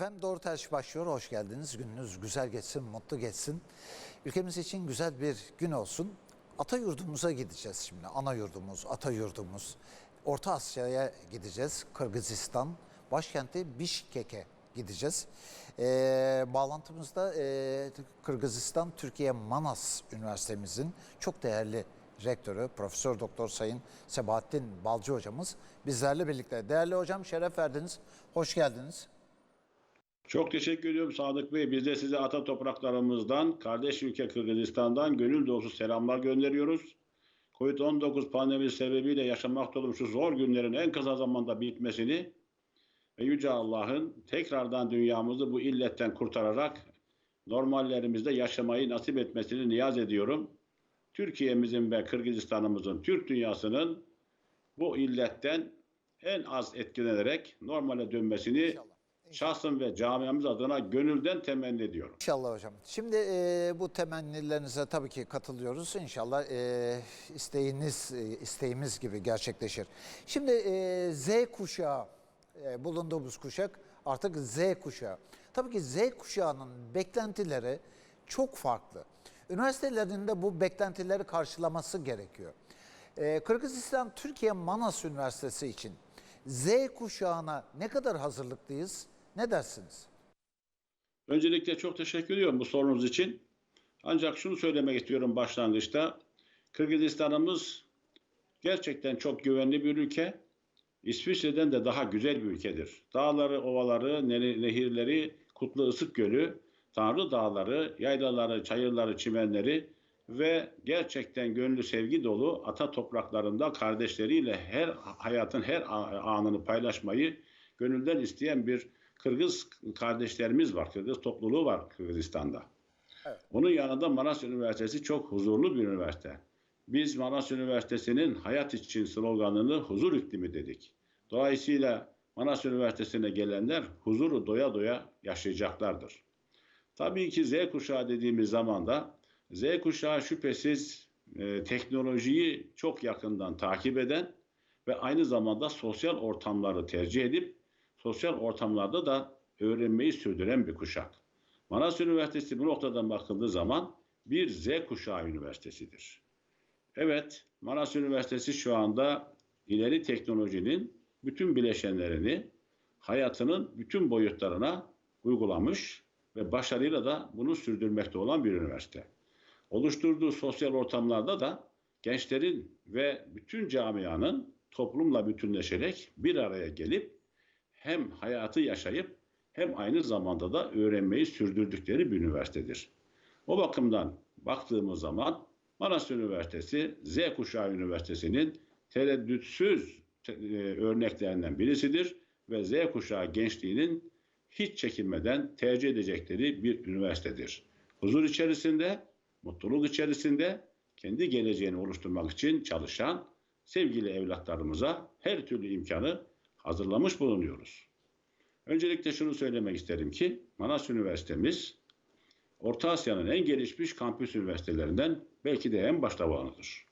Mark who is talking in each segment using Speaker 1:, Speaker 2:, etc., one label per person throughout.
Speaker 1: Efendim Doğru Tercih başlıyor. Hoş geldiniz. Gününüz güzel geçsin, mutlu geçsin. Ülkemiz için güzel bir gün olsun. Ata yurdumuza gideceğiz şimdi. Ana yurdumuz, ata yurdumuz. Orta Asya'ya gideceğiz. Kırgızistan, başkenti Bişkek'e gideceğiz. Ee, bağlantımızda e, Kırgızistan Türkiye Manas Üniversitemizin çok değerli rektörü Profesör Doktor Sayın Sebahattin Balcı hocamız bizlerle birlikte. Değerli hocam şeref verdiniz. Hoş geldiniz.
Speaker 2: Çok teşekkür ediyorum Sadık Bey. Biz de size ata topraklarımızdan, kardeş ülke Kırgızistan'dan gönül dolusu selamlar gönderiyoruz. Covid-19 pandemisi sebebiyle yaşamakta olduğumuz şu zor günlerin en kısa zamanda bitmesini ve Yüce Allah'ın tekrardan dünyamızı bu illetten kurtararak normallerimizde yaşamayı nasip etmesini niyaz ediyorum. Türkiye'mizin ve Kırgızistan'ımızın, Türk dünyasının bu illetten en az etkilenerek normale dönmesini
Speaker 1: İnşallah.
Speaker 2: Şahsım ve camiamız adına gönülden temenni ediyorum.
Speaker 1: İnşallah hocam. Şimdi e, bu temennilerinize tabii ki katılıyoruz. İnşallah e, isteğiniz, e, isteğimiz gibi gerçekleşir. Şimdi e, Z kuşağı, e, bulunduğumuz kuşak artık Z kuşağı. Tabii ki Z kuşağının beklentileri çok farklı. Üniversitelerin de bu beklentileri karşılaması gerekiyor. E, Kırgızistan Türkiye Manas Üniversitesi için Z kuşağına ne kadar hazırlıklıyız? Ne dersiniz?
Speaker 2: Öncelikle çok teşekkür ediyorum bu sorunuz için. Ancak şunu söylemek istiyorum başlangıçta. Kırgızistan'ımız gerçekten çok güvenli bir ülke. İsviçre'den de daha güzel bir ülkedir. Dağları, ovaları, ne- nehirleri, Kutlu Isık Gölü, Tanrı Dağları, yaylaları, çayırları, çimenleri ve gerçekten gönlü sevgi dolu ata topraklarında kardeşleriyle her hayatın her anını paylaşmayı gönülden isteyen bir Kırgız kardeşlerimiz var. Kırgız topluluğu var Kırgızistan'da.
Speaker 1: Evet.
Speaker 2: Onun yanında Manas Üniversitesi çok huzurlu bir üniversite. Biz Manas Üniversitesi'nin hayat için sloganını huzur iklimi dedik. Dolayısıyla Manas Üniversitesi'ne gelenler huzuru doya doya yaşayacaklardır. Tabii ki Z kuşağı dediğimiz zaman da Z kuşağı şüphesiz e, teknolojiyi çok yakından takip eden ve aynı zamanda sosyal ortamları tercih edip sosyal ortamlarda da öğrenmeyi sürdüren bir kuşak. Manas Üniversitesi bu noktadan bakıldığı zaman bir Z kuşağı üniversitesidir. Evet, Manas Üniversitesi şu anda ileri teknolojinin bütün bileşenlerini hayatının bütün boyutlarına uygulamış ve başarıyla da bunu sürdürmekte olan bir üniversite. Oluşturduğu sosyal ortamlarda da gençlerin ve bütün camianın toplumla bütünleşerek bir araya gelip hem hayatı yaşayıp hem aynı zamanda da öğrenmeyi sürdürdükleri bir üniversitedir. O bakımdan baktığımız zaman Manas Üniversitesi Z kuşağı üniversitesinin tereddütsüz te- e, örneklerinden birisidir ve Z kuşağı gençliğinin hiç çekinmeden tercih edecekleri bir üniversitedir. Huzur içerisinde, mutluluk içerisinde kendi geleceğini oluşturmak için çalışan sevgili evlatlarımıza her türlü imkanı hazırlamış bulunuyoruz. Öncelikle şunu söylemek isterim ki Manas Üniversitemiz Orta Asya'nın en gelişmiş kampüs üniversitelerinden belki de en baştavanıdır.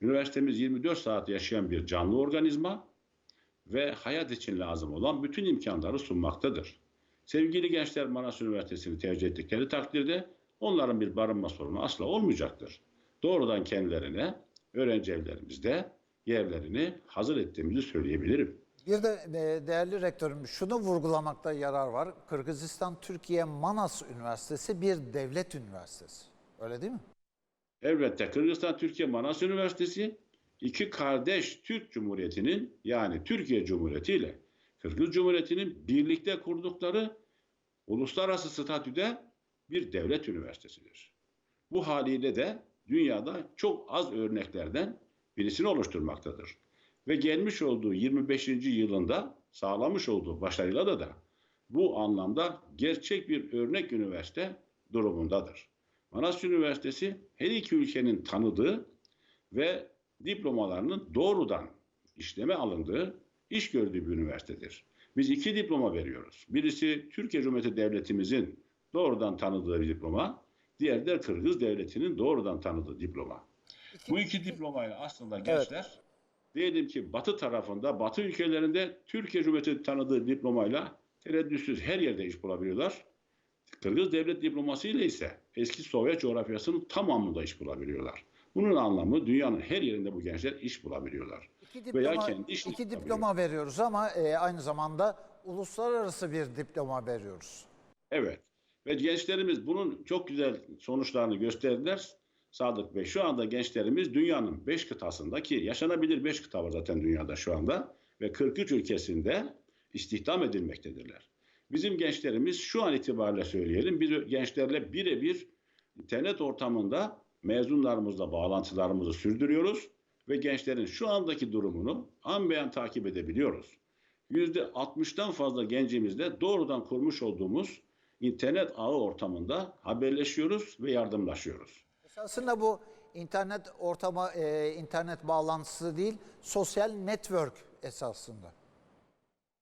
Speaker 2: Üniversitemiz 24 saat yaşayan bir canlı organizma ve hayat için lazım olan bütün imkanları sunmaktadır. Sevgili gençler Manas Üniversitesi'ni tercih ettikleri takdirde onların bir barınma sorunu asla olmayacaktır. Doğrudan kendilerine öğrenci evlerimizde yerlerini hazır ettiğimizi söyleyebilirim.
Speaker 1: Bir de e, değerli rektörüm şunu vurgulamakta yarar var. Kırgızistan Türkiye Manas Üniversitesi bir devlet üniversitesi. Öyle değil mi?
Speaker 2: Elbette Kırgızistan Türkiye Manas Üniversitesi iki kardeş Türk Cumhuriyeti'nin yani Türkiye Cumhuriyeti ile Kırgız Cumhuriyeti'nin birlikte kurdukları uluslararası statüde bir devlet üniversitesidir. Bu haliyle de dünyada çok az örneklerden birisini oluşturmaktadır. Ve gelmiş olduğu 25. yılında sağlamış olduğu başarıyla da bu anlamda gerçek bir örnek üniversite durumundadır. Manas Üniversitesi her iki ülkenin tanıdığı ve diplomalarının doğrudan işleme alındığı, iş gördüğü bir üniversitedir. Biz iki diploma veriyoruz. Birisi Türkiye Cumhuriyeti Devletimizin doğrudan tanıdığı bir diploma, diğeri de Kırgız Devleti'nin doğrudan tanıdığı diploma. Bu iki diplomayla aslında gençler diyelim ki Batı tarafında, Batı ülkelerinde Türkiye Cumhuriyeti tanıdığı diplomayla tereddütsüz her yerde iş bulabiliyorlar. Kırgız devlet diplomasi ile ise eski Sovyet coğrafyasının tamamında iş bulabiliyorlar. Bunun anlamı dünyanın her yerinde bu gençler iş bulabiliyorlar.
Speaker 1: İki
Speaker 2: Veya
Speaker 1: diploma,
Speaker 2: kendi işini
Speaker 1: iki diploma veriyoruz ama e, aynı zamanda uluslararası bir diploma veriyoruz.
Speaker 2: Evet. Ve gençlerimiz bunun çok güzel sonuçlarını gösterdiler. Sadık Bey şu anda gençlerimiz dünyanın 5 kıtasında ki yaşanabilir 5 kıta var zaten dünyada şu anda ve 43 ülkesinde istihdam edilmektedirler. Bizim gençlerimiz şu an itibariyle söyleyelim biz gençlerle birebir internet ortamında mezunlarımızla bağlantılarımızı sürdürüyoruz ve gençlerin şu andaki durumunu an beyan takip edebiliyoruz. %60'tan fazla gencimizle doğrudan kurmuş olduğumuz internet ağı ortamında haberleşiyoruz ve yardımlaşıyoruz.
Speaker 1: Esasında bu internet ortama, e, internet bağlantısı değil, sosyal network esasında.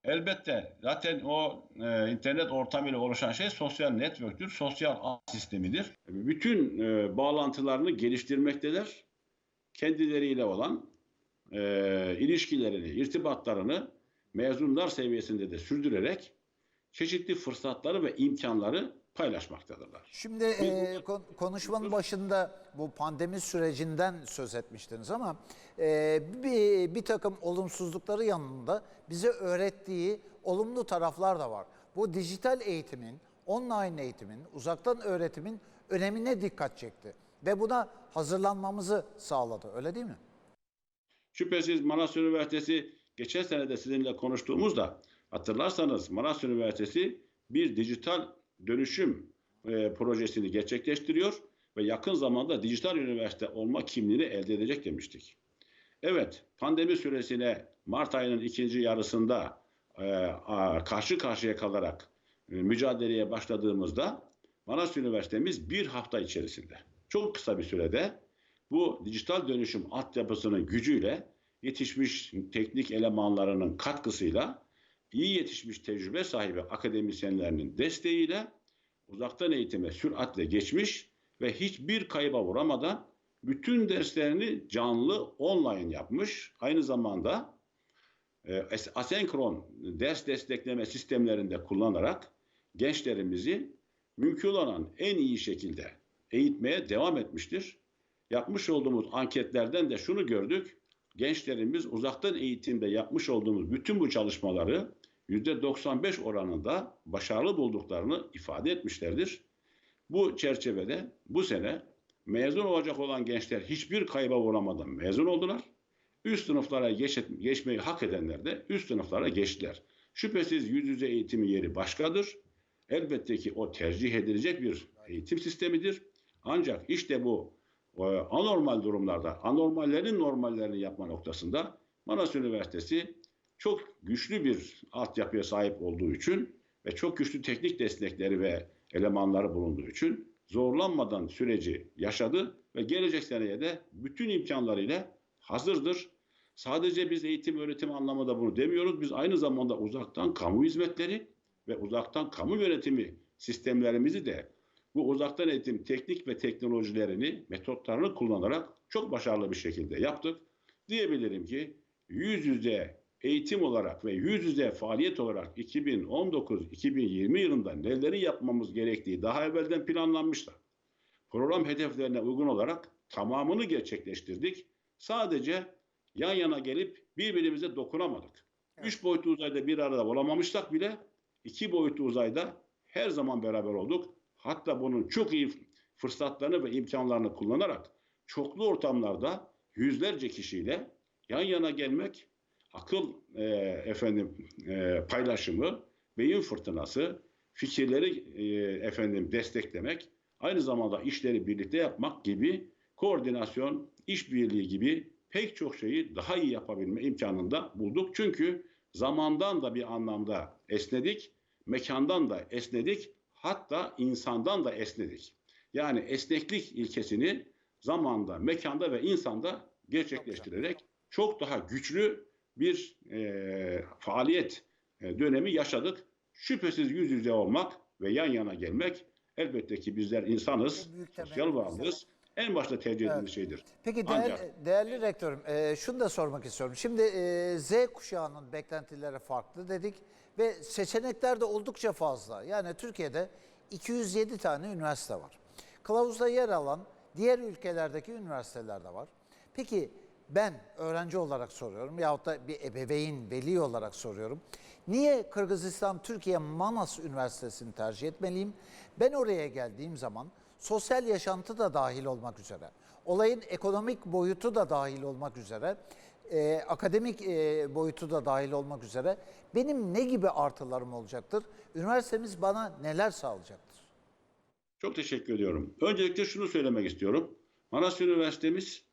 Speaker 2: Elbette zaten o e, internet ortamıyla oluşan şey sosyal network'tür, sosyal ağ sistemidir. Bütün e, bağlantılarını geliştirmekteler. Kendileriyle olan e, ilişkilerini, irtibatlarını mezunlar seviyesinde de sürdürerek çeşitli fırsatları ve imkanları paylaşmaktadırlar.
Speaker 1: Şimdi e, kon- konuşmanın başında bu pandemi sürecinden söz etmiştiniz ama e, bir, bir takım olumsuzlukları yanında bize öğrettiği olumlu taraflar da var. Bu dijital eğitimin, online eğitimin, uzaktan öğretimin önemine dikkat çekti ve buna hazırlanmamızı sağladı. Öyle değil mi?
Speaker 2: Şüphesiz Manas Üniversitesi geçen sene de sizinle konuştuğumuzda hatırlarsanız Manas Üniversitesi bir dijital dönüşüm e, projesini gerçekleştiriyor ve yakın zamanda dijital üniversite olma kimliğini elde edecek demiştik. Evet, pandemi süresine Mart ayının ikinci yarısında e, karşı karşıya kalarak e, mücadeleye başladığımızda Manas Üniversitemiz bir hafta içerisinde çok kısa bir sürede bu dijital dönüşüm altyapısının gücüyle yetişmiş teknik elemanlarının katkısıyla iyi yetişmiş tecrübe sahibi akademisyenlerinin desteğiyle uzaktan eğitime süratle geçmiş ve hiçbir kayba uğramadan bütün derslerini canlı online yapmış. Aynı zamanda e, as- asenkron ders destekleme sistemlerinde kullanarak gençlerimizi mümkün olan en iyi şekilde eğitmeye devam etmiştir. Yapmış olduğumuz anketlerden de şunu gördük. Gençlerimiz uzaktan eğitimde yapmış olduğumuz bütün bu çalışmaları %95 oranında başarılı bulduklarını ifade etmişlerdir. Bu çerçevede bu sene mezun olacak olan gençler hiçbir kayba uğramadan mezun oldular. Üst sınıflara geç, geçmeyi hak edenler de üst sınıflara geçtiler. Şüphesiz yüz yüze eğitimin yeri başkadır. Elbette ki o tercih edilecek bir eğitim sistemidir. Ancak işte bu e, anormal durumlarda, anormallerin normallerini yapma noktasında Manas Üniversitesi çok güçlü bir altyapıya sahip olduğu için ve çok güçlü teknik destekleri ve elemanları bulunduğu için zorlanmadan süreci yaşadı ve gelecek seneye de bütün imkanlarıyla hazırdır. Sadece biz eğitim öğretim anlamında bunu demiyoruz. Biz aynı zamanda uzaktan kamu hizmetleri ve uzaktan kamu yönetimi sistemlerimizi de bu uzaktan eğitim teknik ve teknolojilerini, metotlarını kullanarak çok başarılı bir şekilde yaptık. Diyebilirim ki yüz yüze eğitim olarak ve yüz yüze faaliyet olarak 2019-2020 yılında neleri yapmamız gerektiği daha evvelden planlanmıştı. Program hedeflerine uygun olarak tamamını gerçekleştirdik. Sadece yan yana gelip birbirimize dokunamadık. Üç boyutlu uzayda bir arada olamamışsak bile iki boyutlu uzayda her zaman beraber olduk. Hatta bunun çok iyi fırsatlarını ve imkanlarını kullanarak çoklu ortamlarda yüzlerce kişiyle yan yana gelmek, akıl e, efendim e, paylaşımı, beyin fırtınası, fikirleri e, efendim desteklemek, aynı zamanda işleri birlikte yapmak gibi koordinasyon, işbirliği gibi pek çok şeyi daha iyi yapabilme imkanında bulduk. Çünkü zamandan da bir anlamda esnedik, mekandan da esnedik, hatta insandan da esnedik. Yani esneklik ilkesini zamanda, mekanda ve insanda gerçekleştirerek çok daha güçlü bir e, faaliyet e, dönemi yaşadık. Şüphesiz yüz yüze olmak ve yan yana gelmek elbette ki bizler insanız, sosyal varlığız. En başta tercih
Speaker 1: Evet.
Speaker 2: şeydir.
Speaker 1: Peki
Speaker 2: Ancak-
Speaker 1: değerli, değerli rektörüm, e, şunu da sormak istiyorum. Şimdi e, Z kuşağının beklentileri farklı dedik Ve seçenekler de oldukça fazla. Yani Türkiye'de 207 tane üniversite var. Kılavuzda yer alan diğer ülkelerdeki üniversiteler de var. Peki ben öğrenci olarak soruyorum yahut da bir ebeveyn, veli olarak soruyorum. Niye Kırgızistan Türkiye Manas Üniversitesi'ni tercih etmeliyim? Ben oraya geldiğim zaman sosyal yaşantı da dahil olmak üzere, olayın ekonomik boyutu da dahil olmak üzere, e, akademik e, boyutu da dahil olmak üzere benim ne gibi artılarım olacaktır? Üniversitemiz bana neler sağlayacaktır?
Speaker 2: Çok teşekkür ediyorum. Öncelikle şunu söylemek istiyorum. Manas Üniversitemiz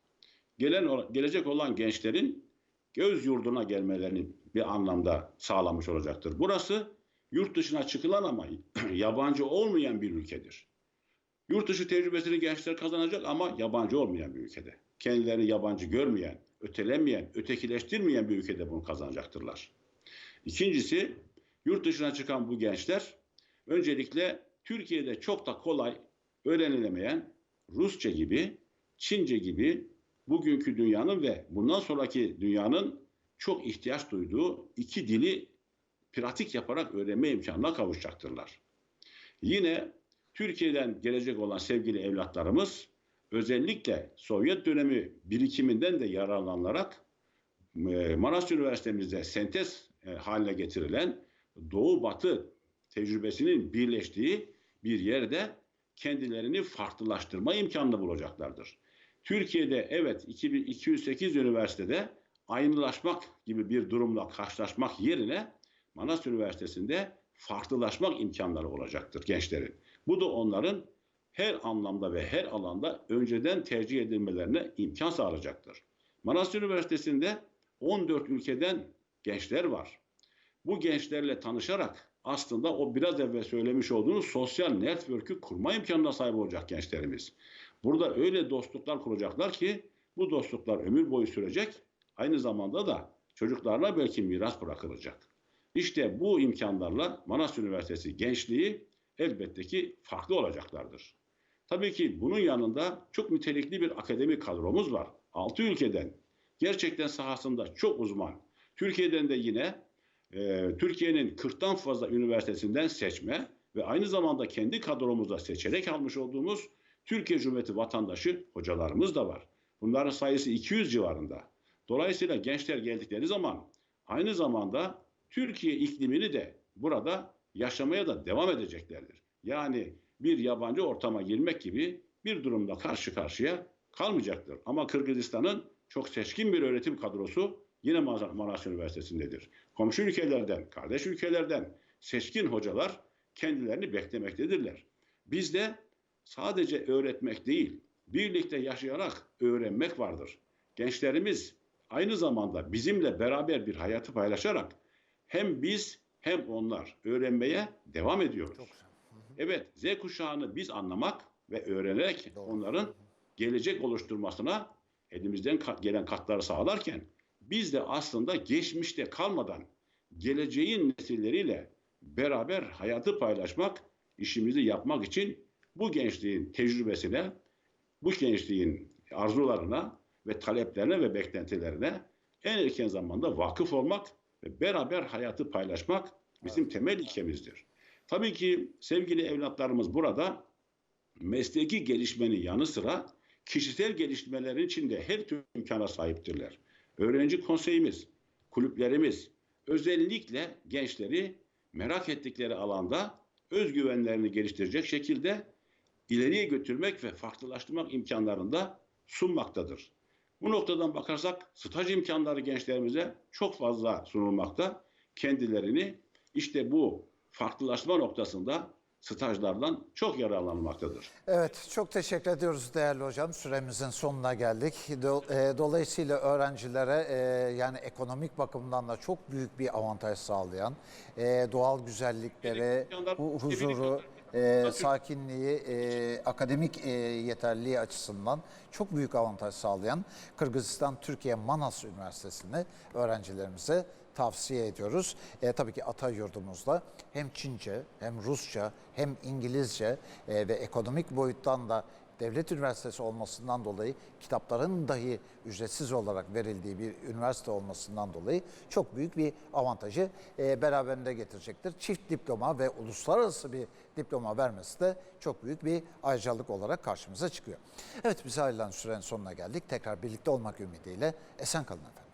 Speaker 2: gelen gelecek olan gençlerin göz yurduna gelmelerini bir anlamda sağlamış olacaktır. Burası yurt dışına çıkılan ama yabancı olmayan bir ülkedir. Yurt dışı tecrübesini gençler kazanacak ama yabancı olmayan bir ülkede. Kendilerini yabancı görmeyen, ötelenmeyen, ötekileştirmeyen bir ülkede bunu kazanacaktırlar. İkincisi, yurt dışına çıkan bu gençler öncelikle Türkiye'de çok da kolay öğrenilemeyen Rusça gibi, Çince gibi bugünkü dünyanın ve bundan sonraki dünyanın çok ihtiyaç duyduğu iki dili pratik yaparak öğrenme imkanına kavuşacaktırlar. Yine Türkiye'den gelecek olan sevgili evlatlarımız özellikle Sovyet dönemi birikiminden de yararlanarak e, Maraş Üniversitemizde sentez e, haline getirilen Doğu Batı tecrübesinin birleştiği bir yerde kendilerini farklılaştırma imkanını bulacaklardır. Türkiye'de evet 2208 üniversitede aynılaşmak gibi bir durumla karşılaşmak yerine Manas Üniversitesi'nde farklılaşmak imkanları olacaktır gençlerin. Bu da onların her anlamda ve her alanda önceden tercih edilmelerine imkan sağlayacaktır. Manas Üniversitesi'nde 14 ülkeden gençler var. Bu gençlerle tanışarak aslında o biraz evvel söylemiş olduğunuz sosyal network'ü kurma imkanına sahip olacak gençlerimiz. Burada öyle dostluklar kuracaklar ki bu dostluklar ömür boyu sürecek. Aynı zamanda da çocuklarına belki miras bırakılacak. İşte bu imkanlarla Manas Üniversitesi gençliği elbette ki farklı olacaklardır. Tabii ki bunun yanında çok nitelikli bir akademik kadromuz var. 6 ülkeden gerçekten sahasında çok uzman. Türkiye'den de yine e, Türkiye'nin 40'tan fazla üniversitesinden seçme ve aynı zamanda kendi kadromuzda seçerek almış olduğumuz Türkiye Cumhuriyeti vatandaşı hocalarımız da var. Bunların sayısı 200 civarında. Dolayısıyla gençler geldikleri zaman aynı zamanda Türkiye iklimini de burada yaşamaya da devam edeceklerdir. Yani bir yabancı ortama girmek gibi bir durumda karşı karşıya kalmayacaktır. Ama Kırgızistan'ın çok seçkin bir öğretim kadrosu yine Maraş Üniversitesi'ndedir. Komşu ülkelerden, kardeş ülkelerden seçkin hocalar kendilerini beklemektedirler. Biz de sadece öğretmek değil, birlikte yaşayarak öğrenmek vardır. Gençlerimiz aynı zamanda bizimle beraber bir hayatı paylaşarak hem biz hem onlar öğrenmeye devam ediyoruz.
Speaker 1: Çok.
Speaker 2: Evet, Z kuşağını biz anlamak ve öğrenerek
Speaker 1: Doğru.
Speaker 2: onların gelecek oluşturmasına elimizden gelen katları sağlarken biz de aslında geçmişte kalmadan geleceğin nesilleriyle beraber hayatı paylaşmak, işimizi yapmak için bu gençliğin tecrübesine, bu gençliğin arzularına ve taleplerine ve beklentilerine en erken zamanda vakıf olmak ve beraber hayatı paylaşmak bizim temel ilkemizdir. Tabii ki sevgili evlatlarımız burada mesleki gelişmenin yanı sıra kişisel gelişmelerin içinde her türlü imkana sahiptirler. Öğrenci konseyimiz, kulüplerimiz özellikle gençleri merak ettikleri alanda özgüvenlerini geliştirecek şekilde ileriye götürmek ve farklılaştırmak imkanlarını da sunmaktadır. Bu noktadan bakarsak staj imkanları gençlerimize çok fazla sunulmakta. Kendilerini işte bu farklılaşma noktasında stajlardan çok yararlanmaktadır.
Speaker 1: Evet, çok teşekkür ediyoruz değerli hocam. Süremizin sonuna geldik. E, Dolayısıyla öğrencilere e, yani ekonomik bakımdan da çok büyük bir avantaj sağlayan, e, doğal güzellikleri, hu- huzuru, e, sakinliği, e, akademik e, yeterliliği açısından çok büyük avantaj sağlayan Kırgızistan Türkiye Manas Üniversitesi'ni öğrencilerimize tavsiye ediyoruz. E, tabii ki ata yurdumuzda hem Çince hem Rusça hem İngilizce e, ve ekonomik boyuttan da devlet üniversitesi olmasından dolayı kitapların dahi ücretsiz olarak verildiği bir üniversite olmasından dolayı çok büyük bir avantajı e, beraberinde getirecektir. Çift diploma ve uluslararası bir diploma vermesi de çok büyük bir ayrıcalık olarak karşımıza çıkıyor. Evet bize ayrılan sürenin sonuna geldik. Tekrar birlikte olmak ümidiyle esen kalın efendim.